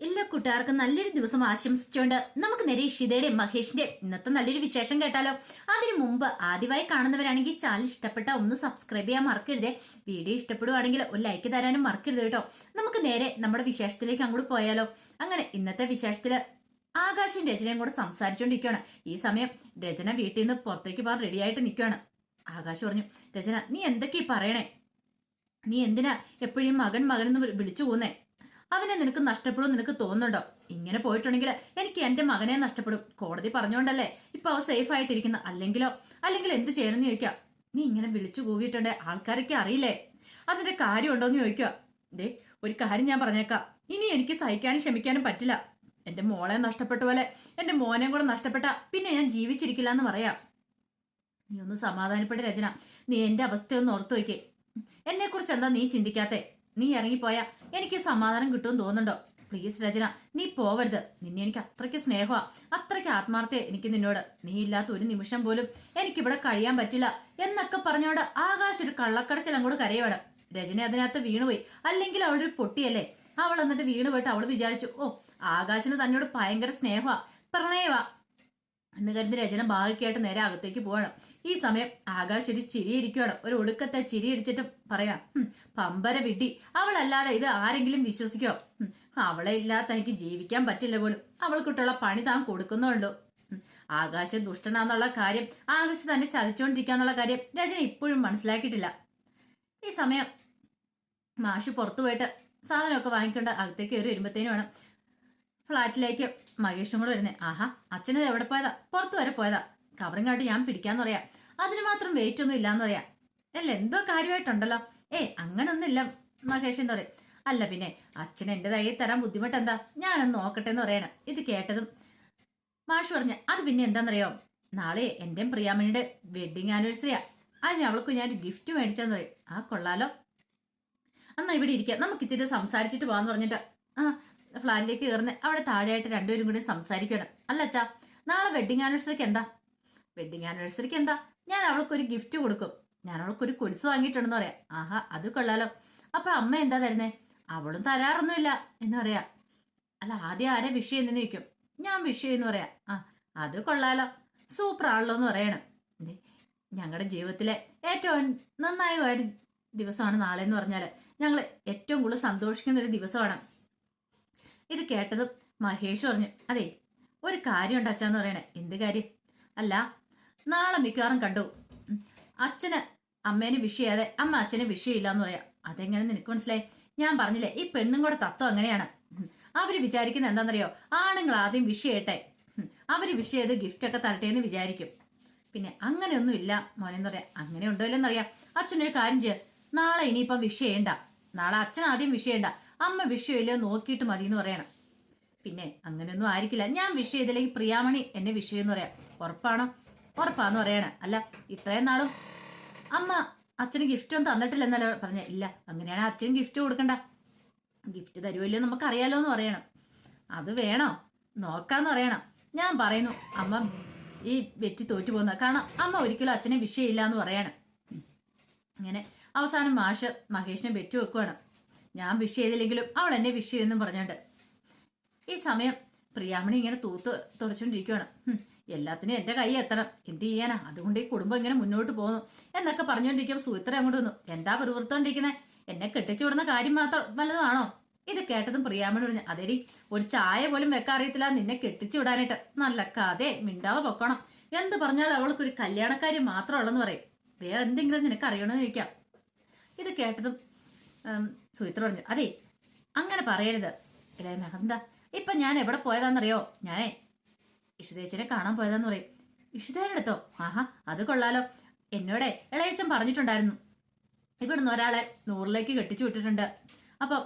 എല്ലാ കൂട്ടുകാർക്കും നല്ലൊരു ദിവസം ആശംസിച്ചുകൊണ്ട് നമുക്ക് നേരെ ഇഷിതയുടെ മഹേഷിന്റെ ഇന്നത്തെ നല്ലൊരു വിശേഷം കേട്ടാലോ. അതിനു മുമ്പ് ആദ്യമായി കാണുന്നവരാണെങ്കിൽ ചാനൽ ഇഷ്ടപ്പെട്ട ഒന്ന് സബ്സ്ക്രൈബ് ചെയ്യാൻ മറക്കരുതേ. വീഡിയോ ഇഷ്ടപ്പെടുവാണെങ്കിൽ ഒരു ലൈക്ക് തരാനും മറക്കരുത് കേട്ടോ. നമുക്ക് നേരെ നമ്മുടെ വിശേഷത്തിലേക്ക് അങ്ങോട്ട് പോയാലോ. അങ്ങനെ ഇന്നത്തെ വിശേഷത്തിൽ ആകാശം രചനയും കൂടെ സംസാരിച്ചുകൊണ്ടിരിക്കുകയാണ് ഈ സമയം രചന വീട്ടിൽ നിന്ന് പുറത്തേക്ക് പോകാൻ റെഡിയായിട്ട് നിൽക്കുകയാണ്. ആകാശ് പറഞ്ഞു രചന നീ എന്തൊക്കെയാ പറയണേ? നീ എന്തിനാ എപ്പോഴും മകൻ മകൻ എന്ന് വിളിച്ചു പോകുന്നേ അവനെ നിനക്ക് നഷ്ടപ്പെടും നിനക്ക് തോന്നുന്നുണ്ടോ? ഇങ്ങനെ പോയിട്ടുണ്ടെങ്കിൽ എനിക്ക് എന്റെ മകനെ നഷ്ടപ്പെടും. കോടതി പറഞ്ഞോണ്ടല്ലേ ഇപ്പൊ അവ സേഫ് ആയിട്ടിരിക്കുന്ന. അല്ലെങ്കിലോ? അല്ലെങ്കിൽ എന്ത് ചെയ്യണമെന്ന് ചോദിക്കാം. നീ ഇങ്ങനെ വിളിച്ചു കൂവിയിട്ടുണ്ട്. ആൾക്കാരൊക്കെ അറിയില്ലേ? അതിന്റെ കാര്യമുണ്ടോന്ന് ചോദിക്കുക. ദേ ഒരു കാര്യം ഞാൻ പറഞ്ഞേക്കാം. ഇനി എനിക്ക് സഹിക്കാനും ക്ഷമിക്കാനും പറ്റില്ല. എന്റെ മോളെ നഷ്ടപ്പെട്ട പോലെ എന്റെ മോനെ കൂടെ നഷ്ടപ്പെട്ട പിന്നെ ഞാൻ ജീവിച്ചിരിക്കില്ല എന്ന് പറയാം. നീ ഒന്ന് സമാധാനപ്പെട്ട രചന. നീ എന്റെ അവസ്ഥയൊന്ന് ഓർത്തു വയ്ക്കേ എന്നെ കുറിച്ച് എന്താ നീ ചിന്തിക്കാത്തെ? നീ ഇറങ്ങിപ്പോയാ എനിക്ക് സമാധാനം കിട്ടുമെന്ന് തോന്നുന്നുണ്ടോ? പ്ലീസ് രചന നീ പോവരുത്. നിന്നെ എനിക്ക് അത്രയ്ക്ക് സ്നേഹമാ. അത്രയ്ക്ക് ആത്മാർത്ഥയെ എനിക്ക് നിന്നോട്. നീ ഇല്ലാത്ത ഒരു നിമിഷം പോലും എനിക്കിവിടെ കഴിയാൻ പറ്റില്ല എന്നൊക്കെ പറഞ്ഞോണ്ട് ആകാശ ഒരു കള്ളക്കടച്ചിൽ അങ്ങോട്ട് കരയുവാണ്. രചന അതിനകത്ത് വീണുപോയി. അല്ലെങ്കിൽ അവളൊരു പൊട്ടിയല്ലേ? അവൾ എന്നിട്ട് വീണുപോയിട്ട് അവൾ വിചാരിച്ചു ഓ ആകാശിന് തന്നോട് ഭയങ്കര സ്നേഹമാ പ്രണയവാ എന്ന് കരുതി രചന ഭാഗിക്കായിട്ട് നേരെ അകത്തേക്ക് പോകണം. ഈ സമയം ആകാശ് ഒരു ചിരിയിരിക്കുകയാണ് ഒരു ഒടുക്കത്തെ ചിരി ഇടിച്ചിട്ട് പറയാം "ഹും, പമ്പര വിഡി അവളല്ലാതെ ഇത് ആരെങ്കിലും വിശ്വസിക്കോ? അവളെ ഇല്ലാത്ത എനിക്ക് ജീവിക്കാൻ പറ്റില്ല പോലും. അവൾക്കിട്ടുള്ള പണി താൻ കൊടുക്കുന്നുണ്ടോ? ആകാശ ദുഷ്ടനാന്നുള്ള കാര്യം ആകാശ് തന്നെ ചതിച്ചുകൊണ്ടിരിക്കാന്നുള്ള കാര്യം രചന ഇപ്പോഴും മനസ്സിലാക്കിയിട്ടില്ല. ഈ സമയം മാഷ് പുറത്തു പോയിട്ട് സാധനമൊക്കെ വാങ്ങിക്കൊണ്ട് അകത്തേക്ക് കയറി വരുമ്പോഴത്തേനും വേണം ഫ്ലാറ്റിലേക്ക് മഹേഷും കൂടെ വരുന്നേ. ആഹാ അച്ഛനത് എവിടെ പോയതാ? പുറത്ത് വരെ പോയതാ. കവറും കാട്ടി ഞാൻ പിടിക്കാന്ന് പറയാ. അതിന് മാത്രം വെയിറ്റ് ഒന്നും ഇല്ലാന്ന് പറയാ. അല്ല എന്തോ കാര്യമായിട്ടുണ്ടല്ലോ. ഏ അങ്ങനൊന്നുമില്ല മഹേഷ് എന്താ പറയാ. അല്ല പിന്നെ അച്ഛൻ എന്റെ കയ്യിൽ തരാൻ ബുദ്ധിമുട്ട് എന്താ ഞാനൊന്ന് നോക്കട്ടെ എന്ന് പറയണം. ഇത് കേട്ടതും മാഷ് പറഞ്ഞ അത് പിന്നെ എന്താണെന്നറിയോ നാളെ എന്റെ പ്രിയാമണിയുടെ വെഡിങ് ആനിവേഴ്സറിയാ അതിന് അവൾക്ക് ഞാൻ ഗിഫ്റ്റ് മേടിച്ചെന്ന് പറയും. ആ കൊള്ളാലോ. എന്നാ ഇവിടെ ഇരിക്കാം. നമുക്ക് ഇച്ചിരി സംസാരിച്ചിട്ട് പോകാന്ന് പറഞ്ഞിട്ട്. ആ ഫ്ലാറ്റിലേക്ക് കയറുന്നത് അവിടെ താഴെയായിട്ട് രണ്ടുപേരും കൂടി സംസാരിക്കണം അല്ല അച്ഛാ നാളെ വെഡിങ് ആനിവേഴ്സറിക്ക് എന്താ? വെഡിങ് ആനിവേഴ്സറിക്ക് എന്താ? ഞാൻ അവൾക്കൊരു ഗിഫ്റ്റ് കൊടുക്കും. ഞാൻ അവൾക്കൊരു കൊലുസ് വാങ്ങിയിട്ടുണ്ടെന്ന് പറയാം. ആഹാ അത് കൊള്ളാലോ. അപ്പൊ അമ്മ എന്താ തരുന്നേ? അവളും തരാറൊന്നുമില്ല എന്ന് പറയാ. അല്ല ആദ്യം ആരെ വിഷയം എന്ന് ചോദിക്കും. ഞാൻ വിഷയം എന്ന് പറയാം. ആ അത് കൊള്ളാലോ. സൂപ്പർ ആണല്ലോ എന്ന് പറയണം. ഞങ്ങളുടെ ജീവിതത്തിലെ ഏറ്റവും നന്നായി ഒരു ദിവസമാണ് നാളെ എന്ന് പറഞ്ഞാൽ ഞങ്ങൾ ഏറ്റവും കൂടുതൽ സന്തോഷിക്കുന്ന ഒരു ദിവസമാണ്. ഇത് കേട്ടതും മഹേഷ് പറഞ്ഞു അതെ ഒരു കാര്യം ഉണ്ട് അച്ഛന്ന് പറയണേ. എന്ത് കാര്യം? അല്ല നാളെ മിക്കവാറും കണ്ടു. അച്ഛന് അമ്മേനെ വിഷയാതെ അമ്മ അച്ഛന് വിഷയമില്ല എന്ന് പറയാം. അതെങ്ങനെ നിനക്ക് മനസ്സിലായി? ഞാൻ പറഞ്ഞില്ലേ ഈ പെണ്ണും കൂടെ തത്വം അങ്ങനെയാണ്. അവർ വിചാരിക്കുന്നത് എന്താണെന്നറിയോ? ആണുങ്ങൾ ആദ്യം വിഷയട്ടെ. അവർ വിഷയം ചെയ്ത് ഗിഫ്റ്റ് ഒക്കെ തരട്ടെ എന്ന് വിചാരിക്കും. പിന്നെ അങ്ങനെയൊന്നും ഇല്ല. മോനെന്ന് പറയാം അങ്ങനെ ഉണ്ടോ ഇല്ലെന്നറിയാം അച്ഛനൊരു കാര്യം ചെയ്യാം. നാളെ ഇനിയിപ്പം വിഷയേണ്ട നാളെ അച്ഛൻ ആദ്യം വിഷയണ്ട അമ്മ വിഷയമില്ല നോക്കിയിട്ട് മതി എന്ന് പറയണം. പിന്നെ അങ്ങനെയൊന്നും ആയിരിക്കില്ല. ഞാൻ വിഷയം ഇതിലേക്ക് പ്രിയാമണി എന്നെ വിഷയം എന്ന് പറയാം. ഉറപ്പാണോ? ഉറപ്പാന്ന് പറയണേ. അല്ല ഇത്രയും നാളും അമ്മ അച്ഛന് ഗിഫ്റ്റ് ഒന്നും തന്നിട്ടില്ല എന്നല്ല പറഞ്ഞ. ഇല്ല അങ്ങനെയാണ് അച്ഛനും ഗിഫ്റ്റ് കൊടുക്കണ്ട. ഗിഫ്റ്റ് തരുമല്ലോ നമുക്ക് അറിയാലോ എന്ന് പറയണം. അത് വേണോ. നോക്കാന്ന് പറയണം. ഞാൻ പറയുന്നു അമ്മ ഈ വെറ്റി തോറ്റു പോകുന്ന കാരണം അമ്മ ഒരിക്കലും അച്ഛനെ വിഷയമില്ല എന്ന് പറയണം. അങ്ങനെ അവസാനം മാഷ് മഹേഷിനെ വെറ്റു വെക്കുവാണ്. ഞാൻ വിഷ് ചെയ്തില്ലെങ്കിലും അവൾ എന്നെ വിഷ് ചെയ്യുമെന്നും പറഞ്ഞോണ്ട് ഈ സമയം പ്രിയാമണി ഇങ്ങനെ തൂത്ത് തുടച്ചുകൊണ്ടിരിക്കുകയാണ് എല്ലാത്തിനും എന്റെ കൈ എത്തണം. എന്ത് ചെയ്യാനാ? അതുകൊണ്ട് ഈ കുടുംബം ഇങ്ങനെ മുന്നോട്ട് പോകുന്നു എന്നൊക്കെ പറഞ്ഞുകൊണ്ടിരിക്കുമ്പോൾ സുഹിത്ര അങ്ങോട്ട് വന്നു. എന്താ വെറുതെ എന്നെ കെട്ടിച്ചു വിടുന്ന കാര്യം മാത്രം വല്ലതാണോ ഇത് കേട്ടതും പ്രിയാമണി പറഞ്ഞു അതെടി ഒരു ചായ പോലും വെക്കാൻ അറിയത്തില്ല. നിന്നെ കെട്ടിച്ചു വിടാനായിട്ട് നല്ല കഥ മിണ്ടാതെ പൊക്കണം. എന്ത് പറഞ്ഞാലും അവൾക്ക് ഒരു കല്യാണക്കാരി മാത്രമുള്ളെന്ന് പറയും. വേറെ എന്തെങ്കിലും നിനക്ക് അറിയണമെന്ന് ചോദിക്കാം. ഇത് കേട്ടതും ഉം, സുമിത്ര പറഞ്ഞു. അതെ അങ്ങനെ പറയരുത്. ഇളയ മെഹന്ത ഇപ്പൊ ഞാൻ എവിടെ പോയതാന്നറിയോ? ഞാനേ ഇഷിതേച്ചിനെ കാണാൻ പോയതാന്ന് പറയും. ഇഷിതയുടെ അടുത്തോ? ആഹാ അത് കൊള്ളാലോ. എന്നോടെ ഇളയച്ചൻ പറഞ്ഞിട്ടുണ്ടായിരുന്നു. ഇവിടുന്ന് ഒരാളെ നൂറിലേക്ക് കെട്ടിച്ചു വിട്ടിട്ടുണ്ട്. അപ്പൊ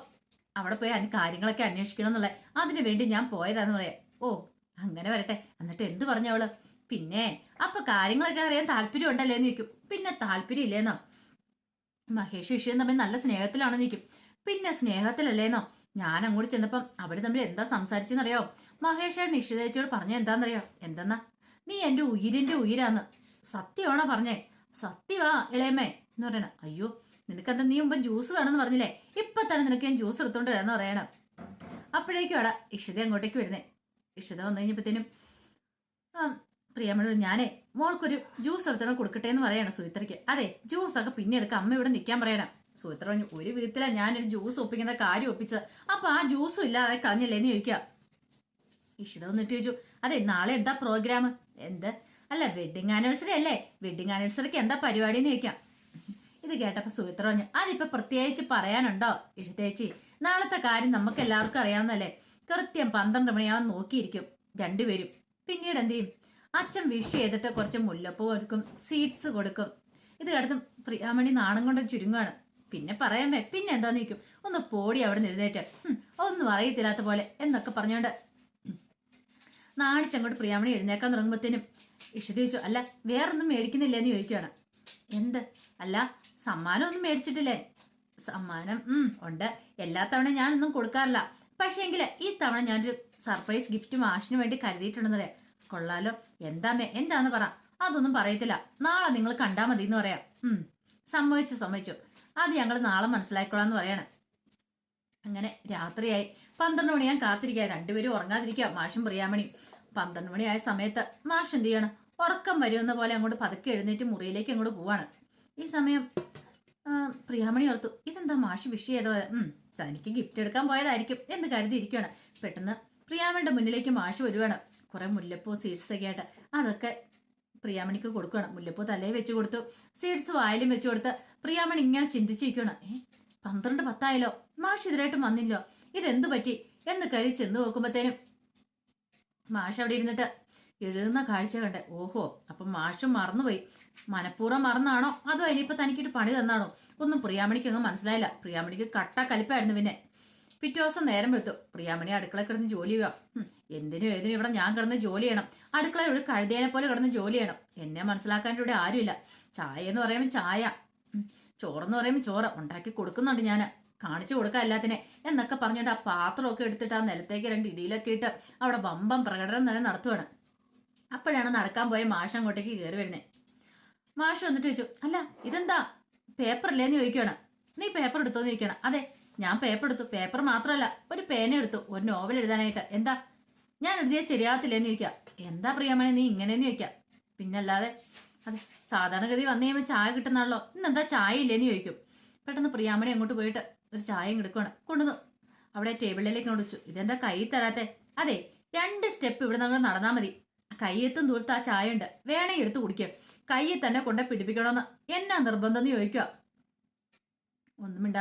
അവിടെ പോയി അതിന് കാര്യങ്ങളൊക്കെ അന്വേഷിക്കണം എന്നുള്ള അതിനു വേണ്ടി ഞാൻ പോയതാന്ന് പറയാം. ഓ അങ്ങനെ വരട്ടെ. എന്നിട്ട് എന്ത് പറഞ്ഞവൾ? പിന്നെ അപ്പൊ കാര്യങ്ങളൊക്കെ അറിയാൻ താല്പര്യം ഉണ്ടല്ലേ എന്ന് ചോദിക്കും. പിന്നെ താല്പര്യം ഇല്ലേന്നോ മഹേഷ് വിഷയം തമ്മിൽ നല്ല സ്നേഹത്തിലാണ് നിൽക്കും പിന്നെ സ്നേഹത്തിലല്ലേന്നോ? ഞാൻ അങ്ങോട്ട് ചെന്നപ്പം അവർ തമ്മിൽ എന്താ സംസാരിച്ചെന്നറിയോ? മഹേഷ് നിഷേധിച്ചോട് പറഞ്ഞ എന്താന്നറിയോ? എന്തെന്നാ? നീ എന്റെ ഉയിരിന്റെ ഉയിരാന്ന് സത്യമാണോ പറഞ്ഞേ? സത്യവാ ഇളയമ്മേ എന്ന് പറയണ. അയ്യോ നിനക്കെന്താ നീ മുമ്പ് ജ്യൂസ് വേണമെന്ന് പറഞ്ഞില്ലേ? ഇപ്പൊ തന്നെ നിനക്ക് ഞാൻ ജ്യൂസ് എടുത്തോണ്ട് വരാന്ന് പറയണം. അപ്പോഴേക്കും അവിടെ ഇഷിത അങ്ങോട്ടേക്ക് വരുന്നേ. ഇഷിത വന്നു കഴിഞ്ഞപ്പോഴത്തേനും പ്രിയമണി ഞാനേ മോൾക്കൊരു ജ്യൂസ് എടുത്തണം കൊടുക്കട്ടെ എന്ന് പറയണം സുഹിത്രയ്ക്ക് അതെ ജ്യൂസ് ഒക്കെ പിന്നെ എടുക്കാം അമ്മ ഇവിടെ നിൽക്കാൻ പറയണം. സുഹിത്ര പറഞ്ഞു ഒരു വിധത്തിലാണ് ഞാനൊരു ജ്യൂസ് ഒപ്പിക്കുന്ന കാര്യം ഒപ്പിച്ചത്. അപ്പൊ ആ ജ്യൂസും ഇല്ലാതെ കളഞ്ഞില്ലേ എന്ന് ചോദിക്കുക ഇഷിത വന്നിട്ട് ചോദിച്ചു അതെ നാളെ എന്താ പ്രോഗ്രാം എന്ത്? അല്ല വെഡിങ് ആനിവേഴ്സറി അല്ലേ? വെഡിങ് ആനിവേഴ്സറിക്ക് എന്താ പരിപാടി എന്ന് ചോദിക്കാം. ഇത് കേട്ടപ്പോ സുഹിത്ര പറഞ്ഞു അതിപ്പോ പ്രത്യേകിച്ച് പറയാനുണ്ടോ? ഇഷിതേച്ചി നാളത്തെ കാര്യം നമുക്ക് എല്ലാവർക്കും അറിയാവുന്നല്ലേ കൃത്യം പന്ത്രണ്ട് മണിയാവാൻ നോക്കിയിരിക്കും രണ്ടുപേരും. പിന്നീട് എന്ത് ചെയ്യും? അച്ഛൻ വിഷ് ചെയ്തിട്ട് കുറച്ച് മുല്ലപ്പൂ കൊടുക്കും സീഡ്സ് കൊടുക്കും. ഇത് കിടത്തും പ്രിയാമണി നാണം കൊണ്ട് ചുരുങ്ങാണ് പിന്നെ പറയാമേ പിന്നെ എന്താന്ന് നിൽക്കും ഒന്ന് പോടി അവിടെ നിരുന്നേറ്റ് എഴുന്നേറ്റ്. "ഹും, ഒന്നും അറിയത്തില്ലാത്ത പോലെ എന്നൊക്കെ പറഞ്ഞോണ്ട് നാണിച്ചങ്ങോട്ട് പ്രിയാമണി എഴുന്നേക്കാൻ തുടങ്ങുമ്പോഴത്തേനും ചോദിച്ചു അല്ല വേറൊന്നും മേടിക്കുന്നില്ല? എന്ന് ചോദിക്കുകയാണ് എന്ത്? അല്ല സമ്മാനം ഒന്നും മേടിച്ചിട്ടില്ലേ? സമ്മാനം ഉം ഉണ്ട്. എല്ലാ തവണ ഞാനൊന്നും കൊടുക്കാറില്ല. പക്ഷേങ്കിൽ ഈ തവണ ഞാനൊരു സർപ്രൈസ് ഗിഫ്റ്റ് മാഷിന് വേണ്ടി കരുതിയിട്ടുണ്ടെന്നല്ലേ? കൊള്ളാലോ. എന്താമേ എന്താന്ന് പറ. അതൊന്നും പറയത്തില്ല. നാളെ നിങ്ങൾ കണ്ടാ മതി എന്ന് പറയാം. ഉം. സമ്മതിച്ചു സമ്മതിച്ചു. അത് ഞങ്ങൾ നാളെ മനസ്സിലാക്കിക്കോളാന്ന് പറയാണ്. അങ്ങനെ രാത്രിയായി. പന്ത്രണ്ട് മണി ഞാൻ കാത്തിരിക്കുക രണ്ടുപേരും ഉറങ്ങാതിരിക്കുക മാഷും പ്രിയാമണി പന്ത്രണ്ട് മണിയായ സമയത്ത് മാഷ് എന്ത് ചെയ്യണം? ഉറക്കം വരുമെന്ന പോലെ അങ്ങോട്ട് പതുക്കെ എഴുന്നേറ്റ് മുറിയിലേക്ക് അങ്ങോട്ട് പോവാണ്. ഈ സമയം പ്രിയാമണി ഓർത്തു ഇതെന്താ മാഷ് വിഷ് ചെയ്തോ ഉം. തനിക്ക് ഗിഫ്റ്റ് എടുക്കാൻ പോയതായിരിക്കും എന്ന് കരുതിയിരിക്കുകയാണ് പെട്ടെന്ന് പ്രിയാമണിയുടെ മുന്നിലേക്ക് മാഷ് വരുവാണ്. കുറെ മുല്ലപ്പൂ സീഡ്സ് ഒക്കെ ആയിട്ട് അതൊക്കെ പ്രിയാമണിക്ക് കൊടുക്കണം. മുല്ലപ്പൂ തലേ വെച്ച് കൊടുത്തു. സീഡ്സ് വായിലും വെച്ച് കൊടുത്ത് പ്രിയാമണി ഇങ്ങനെ ചിന്തിച്ചിരിക്കണം ഏ പന്ത്രണ്ട് പത്തായല്ലോ? മാഷ് ഇതിലായിട്ട് വന്നില്ലോ? ഇതെന്ത് പറ്റി? എന്ന് കരി ചെന്ന് നോക്കുമ്പോഴത്തേനും മാഷ് അവിടെ ഇരുന്നിട്ട് എഴുതുന്ന കാഴ്ച കണ്ടേ. ഓഹോ അപ്പം മാഷും മറന്നുപോയി. മനഃപൂർവം മറന്നാണോ? അതോ ഇനിയിപ്പോ തനിക്കിട്ട് പണി തന്നാണോ? ഒന്നും പ്രിയാമണിക്ക് അങ്ങ് മനസ്സിലായില്ല. പ്രിയാമണിക്ക് കട്ട കലിപ്പായിരുന്നു പിന്നെ. പിറ്റേ ദിവസം നേരം വെളുത്തു. പ്രിയാമണി അടുക്കള കിടന്ന് ജോലി ചെയ്യുക. ഉം, എന്തിനും ഏതിനും ഇവിടെ ഞാൻ കിടന്ന് ജോലി ചെയ്യണം. അടുക്കള ഒരു കഴുതേനെ പോലെ കിടന്ന് ജോലി ചെയ്യണം. എന്നെ മനസ്സിലാക്കാൻ ഇവിടെ ആരുമില്ല. ചായ എന്ന് പറയുമ്പോൾ ചായ. ചോറെന്ന് പറയുമ്പോൾ ചോറ്. ഉണ്ടാക്കി കൊടുക്കുന്നുണ്ട് ഞാൻ കാണിച്ചു കൊടുക്കാം എല്ലാത്തിനെ. എന്നൊക്കെ പറഞ്ഞിട്ട് ആ പാത്രമൊക്കെ എടുത്തിട്ട് ആ നിലത്തേക്ക് രണ്ട് ഇടിയിലൊക്കെ ഇട്ട് അവിടെ വമ്പം പ്രകടനം തന്നെ നടത്തുവാണ്. അപ്പോഴാണ് നടക്കാൻ പോയ മാഷ് അങ്ങോട്ടേക്ക് കയറി വരുന്നത് മാഷ് വന്നിട്ട് ചോദിച്ചു അല്ല ഇതെന്താ? പേപ്പർ അല്ലേന്ന് ചോദിക്കുകയാണ് നീ പേപ്പർ എടുത്തോന്ന് ചോദിക്കണം അതെ ഞാൻ പേപ്പർ എടുത്തു. പേപ്പർ മാത്രമല്ല ഒരു പേന എടുത്തു. ഒരു നോവൽ എഴുതാനായിട്ട്. എന്താ? ഞാൻ എഴുതിയാൽ ശരിയാകത്തില്ലെന്ന് ചോദിക്കാം. എന്താ പ്രിയമണി നീ ഇങ്ങനെയെന്ന് ചോദിക്കാം. പിന്നല്ലാതെ അതെ സാധാരണഗതി വന്നു കഴിയുമ്പോൾ ചായ കിട്ടുന്നാണല്ലോ. ഇന്നെന്താ ചായ ഇല്ലേന്ന് ചോദിക്കും. പെട്ടെന്ന് പ്രിയാമണി അങ്ങോട്ട് പോയിട്ട് ഒരു ചായയും എടുക്കുവാണ്. കൊണ്ടുവന്നു. അവിടെ ടേബിളിലേക്ക് കൊണ്ടുവച്ചു ഇതെന്താ കൈ തരാത്തെ? അതെ രണ്ട് സ്റ്റെപ്പ് ഇവിടെ നിങ്ങൾ നടന്നാൽ മതി. കൈയെത്തും ദൂരത്ത് ആ ചായ ഉണ്ട്. വേണമെങ്കിൽ എടുത്ത് കുടിക്കുക കയ്യിൽ തന്നെ കൊണ്ട് പിടിപ്പിക്കണമെന്ന് എന്നാ നിർബന്ധം എന്ന് ചോദിക്കുക ഒന്നും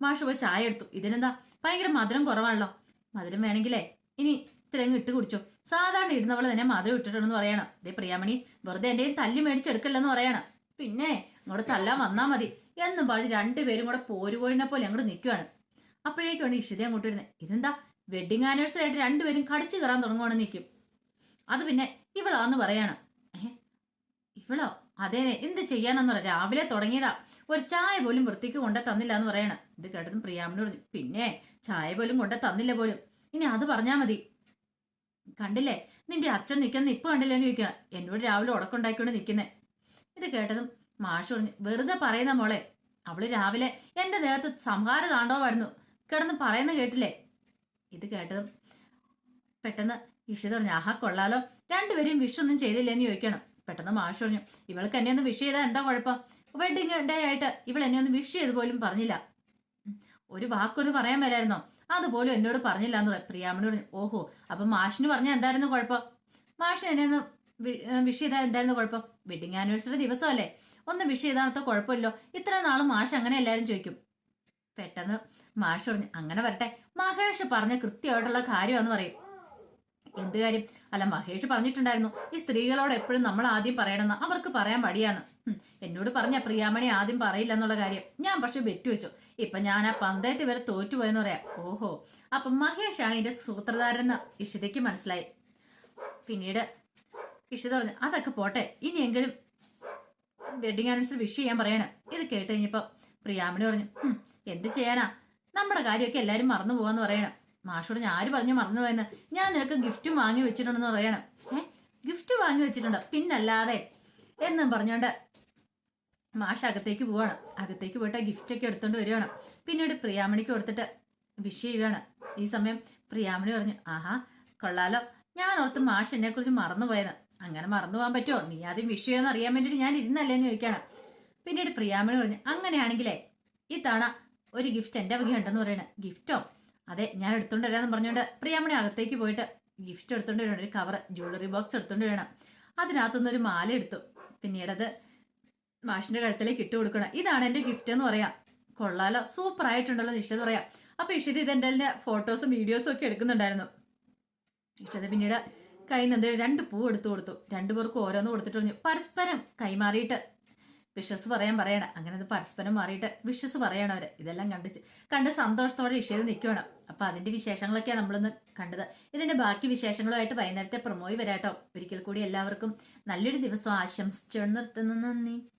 മാഷ് പോയി ചായ എടുത്തു. ഇതിനെന്താ? ഭയങ്കര മധുരം കുറവാണല്ലോ. മധുരം വേണമെങ്കിലേ ഇനി ഇത്രയും ഇട്ട് കുടിച്ചോ. സാധാരണ ഇടുന്ന പോലെ തന്നെ മധുരം ഇട്ടിട്ടുണ്ടെന്ന് പറയണം. ദേ പ്രിയാമണി വെറുതെ എന്റെയും തല്ലി മേടിച്ചെടുക്കല്ലെന്ന് പറയണം. പിന്നെ ഇങ്ങോട്ട് തല്ലാൻ വന്നാൽ മതി. എന്നും പറഞ്ഞ് രണ്ടുപേരും കൂടെ പോരുപോയിനെ പോലെ അങ്ങോട്ട് നിൽക്കുവാണ് അപ്പോഴേക്കാണ് ഇഷിത അങ്ങോട്ട് വരുന്നത് ഇതെന്താ? വെഡിങ് ആനിവേഴ്സറി ആയിട്ട് രണ്ടുപേരും കടിച്ചു കയറാൻ തുടങ്ങുവാണ് നിൽക്കും അത് പിന്നെ ഇവളാന്ന് പറയാണ്. ഇവളോ? അതേനെ എന്ത് ചെയ്യാനെന്ന് പറയാം രാവിലെ തുടങ്ങിയതാ. ഒരു ചായ പോലും വൃത്തിക്ക് കൊണ്ടേ തന്നില്ല എന്ന് പറയണം. ഇത് കേട്ടതും പ്രിയാമിന് പറഞ്ഞു പിന്നെ ചായ പോലും കൊണ്ട തന്നില്ല പോലും. ഇനി അത് പറഞ്ഞാ മതി. കണ്ടില്ലേ? നിന്റെ അച്ഛൻ നിൽക്കുന്ന ഇപ്പൊ കണ്ടില്ലേന്ന് ചോദിക്കണം എന്നോട് രാവിലെ ഉടക്കുണ്ടാക്കിക്കൊണ്ട് നിൽക്കുന്നേ. ഇത് കേട്ടതും മാഷ് പറഞ്ഞു വെറുതെ പറയുന്ന മോളെ അവൾ രാവിലെ എന്റെ ദേഹത്ത് സംഹാര താണ്ഡവമായിരുന്നു. കിടന്ന് പറയുന്ന കേട്ടില്ലേ? ഇത് കേട്ടതും പെട്ടെന്ന് ഇഷിത പറഞ്ഞു ആഹാ കൊള്ളാലോ. രണ്ടുപേരും വിഷൊന്നും ചെയ്തില്ലേന്ന് ചോദിക്കണം. പെട്ടെന്ന് മാഷ് പറഞ്ഞു ഇവൾക്ക് എന്നെ ഒന്ന് വിഷ് ചെയ്താൽ എന്താ കുഴപ്പം? വെഡിങ് ഡേ ആയിട്ട് ഇവൾ എന്നെ ഒന്ന് വിഷ് ചെയ്ത് പോലും പറഞ്ഞില്ല. ഒരു വാക്കൊന്ന് പറയാൻ മേലായിരുന്നോ? അതുപോലും എന്നോട് പറഞ്ഞില്ല എന്ന് പ്രിയാമണി പറഞ്ഞു ഓഹോ അപ്പൊ മാഷിന് പറഞ്ഞ എന്തായിരുന്നു കുഴപ്പം? മാഷ് എന്നെ ഒന്ന് വിഷ് ചെയ്താൽ എന്തായിരുന്നു കുഴപ്പം? വെഡിങ് ആനിവേഴ്സറി ദിവസമല്ലേ? ഒന്ന് വിഷ് ചെയ്താണത്തെ കുഴപ്പമില്ലോ? ഇത്ര നാൾ മാഷ് അങ്ങനെ എല്ലാവരും ചോദിക്കും. പെട്ടെന്ന് മാഷ് പറഞ്ഞു അങ്ങനെ വരട്ടെ. മഹേഷ് പറഞ്ഞ കൃത്യമായിട്ടുള്ള കാര്യമാണെന്ന് പറയും. എന്ത് കാര്യം? അല്ല മഹേഷ് പറഞ്ഞിട്ടുണ്ടായിരുന്നു ഈ സ്ത്രീകളോട് എപ്പോഴും നമ്മൾ ആദ്യം പറയണമെന്ന്. അവർക്ക് പറയാൻ മടിയാന്ന് എന്നോട് പറഞ്ഞ പ്രിയാമണി ആദ്യം പറയില്ല എന്നുള്ള കാര്യം ഞാൻ പക്ഷെ ബെറ്റ് വെച്ചു ഇപ്പൊ ഞാൻ ആ പന്തയത്ത് വരെ തോറ്റുപോയെന്ന് പറയാം. ഓഹോ. അപ്പൊ മഹേഷാണ് ഇതിന്റെ സൂത്രധാരെന്ന് ഇഷിതയ്ക്ക് മനസ്സിലായി. പിന്നീട് ഇഷിത പറഞ്ഞു അതൊക്കെ പോട്ടെ ഇനിയെങ്കിലും വെഡിങ് ആനിവേഴ്സറി വിഷ് ചെയ്യാൻ പറയണം. ഇത് കേട്ട് കഴിഞ്ഞപ്പോ പ്രിയാമണി പറഞ്ഞു എന്ത് ചെയ്യാനാ? നമ്മുടെ കാര്യമൊക്കെ എല്ലാരും മറന്നു പോവാന്ന് പറയണം. മാഷോട് ഞാൻ ആര് പറഞ്ഞു മറന്നു പോയെന്ന്? ഞാൻ നിനക്ക് ഗിഫ്റ്റ് വാങ്ങി വെച്ചിട്ടുണ്ടെന്ന് പറയണം. ഏഹ് ഗിഫ്റ്റ് വാങ്ങി വെച്ചിട്ടുണ്ട്. പിന്നല്ലാതെ എന്നും പറഞ്ഞോണ്ട് മാഷ് അകത്തേക്ക് പോവാണ്. അകത്തേക്ക് പോയിട്ട് ഗിഫ്റ്റ് ഒക്കെ എടുത്തോണ്ട് വരികയാണ്. പിന്നീട് പ്രിയാമണിക്ക് കൊടുത്തിട്ട് വിഷ് ചെയ്യുകയാണ്. ഈ സമയം പ്രിയാമണി പറഞ്ഞു ആഹാ കൊള്ളാലോ. ഞാൻ ഓർത്ത് മാഷ് എന്നെ കുറിച്ച് മറന്നുപോയത് അങ്ങനെ മറന്നു പോകാൻ പറ്റുമോ? നീ ആദ്യം വിഷ് ചെയ്യുമെന്ന് അറിയാൻ വേണ്ടിയിട്ട് ഞാൻ ഇരുന്നല്ലേന്ന് ചോദിക്കുകയാണ്. പിന്നീട് പ്രിയാമണി പറഞ്ഞു അങ്ങനെയാണെങ്കിലേ ഈ തവണ ഒരു ഗിഫ്റ്റ് എന്റെ വക ഉണ്ടെന്ന് പറയണേ. ഗിഫ്റ്റോ? അതെ ഞാൻ എടുത്തോണ്ട് വരാമെന്ന് പറഞ്ഞുകൊണ്ട് പ്രിയാമണി അകത്തേക്ക് പോയിട്ട് ഗിഫ്റ്റ് എടുത്തോണ്ട് വരണം ഒരു കവർ ജ്വല്ലറി ബോക്സ് എടുത്തോണ്ട് വരണം അതിനകത്തുനിന്ന് ഒരു മാല എടുത്തു. പിന്നീടത് മാഷിന്റെ കഴുത്തിലേക്ക് ഇട്ട് കൊടുക്കണം. ഇതാണ് എന്റെ ഗിഫ്റ്റ് എന്ന് പറയാം. കൊള്ളാലോ. സൂപ്പർ ആയിട്ടുണ്ടല്ലോ നിശ്ചിത പറയാം. അപ്പൊ ഇഷിത ഇതെന്റെ ഫോട്ടോസും വീഡിയോസും ഒക്കെ എടുക്കുന്നുണ്ടായിരുന്നു. ഇഷിത പിന്നീട് കൈ നിന്ന് രണ്ട് പൂ എടുത്തു കൊടുത്തു. രണ്ടു പേർക്ക് ഓരോന്ന് കൊടുത്തിട്ട് പറഞ്ഞു പരസ്പരം കൈമാറിയിട്ട്. വിഷസ് പറയാൻ പറയണം. അങ്ങനെ അത് പരസ്പരം മാറിയിട്ട് വിഷസ് പറയണം അവർ. ഇതെല്ലാം കണ്ട് കണ്ട് സന്തോഷത്തോടെ ഇഷയത് നിൽക്കണം അപ്പൊ അതിന്റെ വിശേഷങ്ങളൊക്കെയാണ് നമ്മളിന്ന് കണ്ടത്. ഇതിന്റെ ബാക്കി വിശേഷങ്ങളുമായിട്ട് വൈകുന്നേരത്തെ പ്രൊമോയി വരാട്ടോ. ഒരിക്കൽ കൂടി എല്ലാവർക്കും നല്ലൊരു ദിവസം ആശംസിച്ചു നിർത്തുന്നു. നന്ദി.